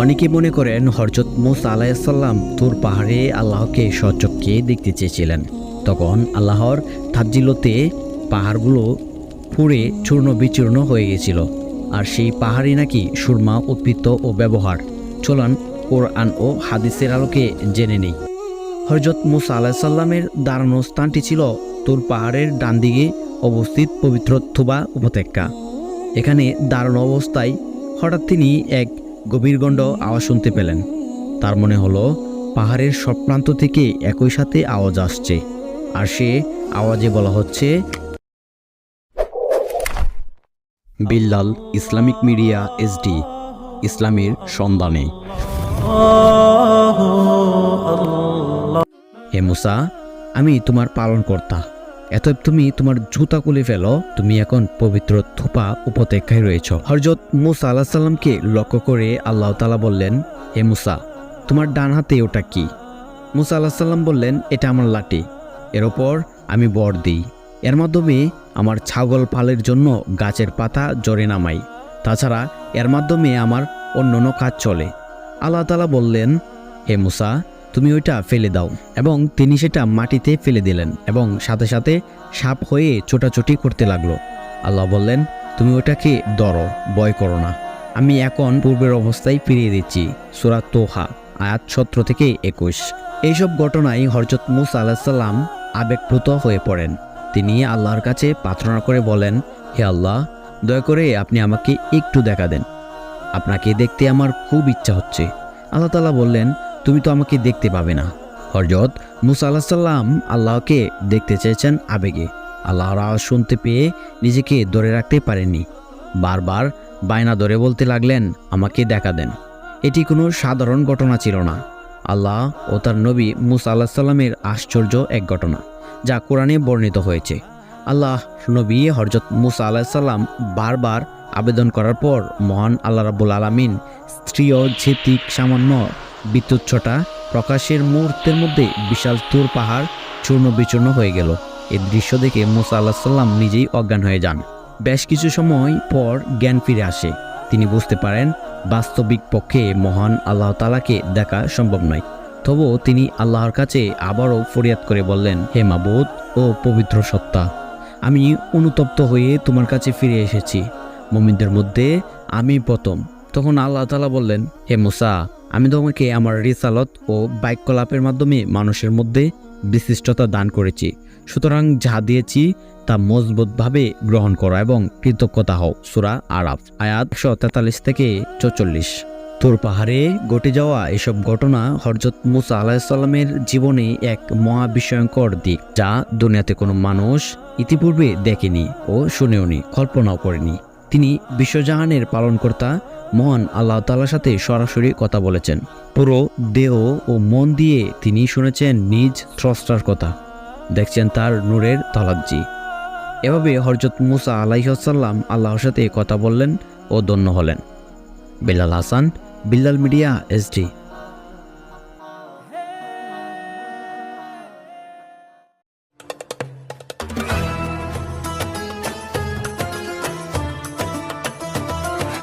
অনেকে মনে করেন হরজত মুসা আলাইসাল্লাম তুর পাহাড়ে আল্লাহকে সচক্ষে দেখতে চেয়েছিলেন। তখন আল্লাহর তাজ্জিলতে পাহাড়গুলো পুড়ে চূর্ণ বিচূর্ণ হয়ে গেছিল। আর সেই পাহাড়ে নাকি সুরমা উদ্বৃত্ত ও ব্যবহার। চলন কোরআন ও হাদিসের আলোকে জেনে নেই। হরজত মুসা আলাহিসাল্লামের দাঁড়ানো স্থানটি ছিল তোর পাহাড়ের ডান দিকে অবস্থিত পবিত্র থুবা উপত্যকা। এখানে দাঁড়ানো অবস্থায় হঠাৎ তিনি এক গভীর গণ্ড আওয়াজ শুনতে পেলেন। তার মনে হলো, পাহাড়ের সব প্রান্ত থেকে একই সাথে আওয়াজ আসছে। আর সে আওয়াজে বলা হচ্ছে, বিল্লাল ইসলামিক মিডিয়া এসডি ইসলামের সন্ধানে। হে মুসা, আমি তোমার পালন কর্তা এত তুমি তোমার জুতা খুলে ফেলো, তুমি এখন পবিত্র থুপা উপত্যকায় রয়েছ। হরজত মুসা আল্লাহ সাল্লামকে লক্ষ্য করে আল্লাহ তালা বললেন হে মুসা, তোমার ডান হাতে ওটা কি? মুসা আল্লাহ সাল্লাম বললেন, এটা আমার লাঠি। এর ওপর আমি বর দিই। এর মাধ্যমে আমার ছাগল পালের জন্য গাছের পাতা জড়ে নামাই। তাছাড়া এর মাধ্যমে আমার অন্যান্য কাজ চলে। আল্লাহ তালা বললেন, হে মুসা তুমি ওইটা ফেলে দাও। এবং তিনি সেটা মাটিতে ফেলে দিলেন এবং সাথে সাথে সাপ হয়ে ছোটাছুটি করতে লাগল। আল্লাহ বললেন, তুমি ওটাকে ধরো, ভয় করো না। আমি এখন পূর্বের অবস্থায় ফিরিয়ে দিচ্ছি। সুরাত তোহা, আয়াত সতেরো থেকে একুশ। এইসব ঘটনায় হরজত মুসা আলাহিসাল্লাম আবেগপ্লুত হয়ে পড়েন। তিনি আল্লাহর কাছে প্রার্থনা করে বলেন, হে আল্লাহ, দয়া করে আপনি আমাকে একটু দেখা দেন। আপনাকে দেখতে আমার খুব ইচ্ছা হচ্ছে। আল্লাহ তালা বললেন তুমি তো আমাকে দেখতে পাবে না। হরজত মুসা আল্লাহ সাল্লাম আল্লাহকে দেখতে চেয়েছেন আবেগে। আল্লাহর আওয়াজ শুনতে পেয়ে নিজেকে ধরে রাখতে পারেননি। বারবার বায়না ধরে বলতে লাগলেন, আমাকে দেখা দেন। এটি কোনো সাধারণ ঘটনা ছিল না। আল্লাহ ও তার নবী মুসা আল্লাহ সাল্লামের আশ্চর্য এক ঘটনা, যা কোরআনে বর্ণিত হয়েছে। আল্লাহ নবী হরজত মুসা আল্লাহ সাল্লাম বারবার আবেদন করার পর মহান আল্লাহ রাবুল আলমিন স্ত্রী ও ঝেতিক সামান্য বিদ্যুৎ ছটা প্রকাশের মুহূর্তের মধ্যে বিশাল তুর পাহাড় চূর্ণ বিচূর্ণ হয়ে গেল। এই দৃশ্য দেখে মুসা আল্লাহ সাল্লাম নিজেই অজ্ঞান হয়ে যান। বেশ কিছু সময় পর জ্ঞান ফিরে আসে। তিনি বুঝতে পারেন, বাস্তবিক পক্ষে মহান আল্লাহ তালাকে দেখা সম্ভব নয়। তবুও তিনি আল্লাহর কাছে আবারও ফরিয়াদ করে বললেন, হে মাবুদ ও পবিত্র সত্তা, আমি অনুতপ্ত হয়ে তোমার কাছে ফিরে এসেছি। মমিনদের মধ্যে আমি প্রথম। তখন আল্লাহ তালা বললেন, হে মুসা আমি তোমাকে আমার রিসালত ও বাইককলাপের মাধ্যমে মানুষের মধ্যে বিশিষ্টতা দান করেছি। সুতরাং যা দিয়েছি, তা মজবুতভাবে গ্রহণ করো এবং কৃতজ্ঞতা হও। সুরা আরাফ, আয়াত একশো তেতাল্লিশ থেকে চৌচল্লিশ। তোর পাহাড়ে ঘটে যাওয়া এসব ঘটনা হরজত মুসা আলাহিসাল্লামের জীবনে এক মহাবিস্ময়কর দিক, যা দুনিয়াতে কোনো মানুষ ইতিপূর্বে দেখেনি ও শুনেওনি, কল্পনাও করেনি। তিনি বিশ্বজাহানের পালনকর্তা মহান আল্লাহ তালার সাথে সরাসরি কথা বলেছেন। পুরো দেহ ও মন দিয়ে তিনি শুনেছেন নিজ স্রষ্টার কথা। দেখছেন তার নূরের তলাজ্জি এভাবে হরজত মুসা আলাইসাল্লাম আল্লাহর সাথে কথা বললেন ও ধন্য হলেন। Billal Hasan, Billal media SD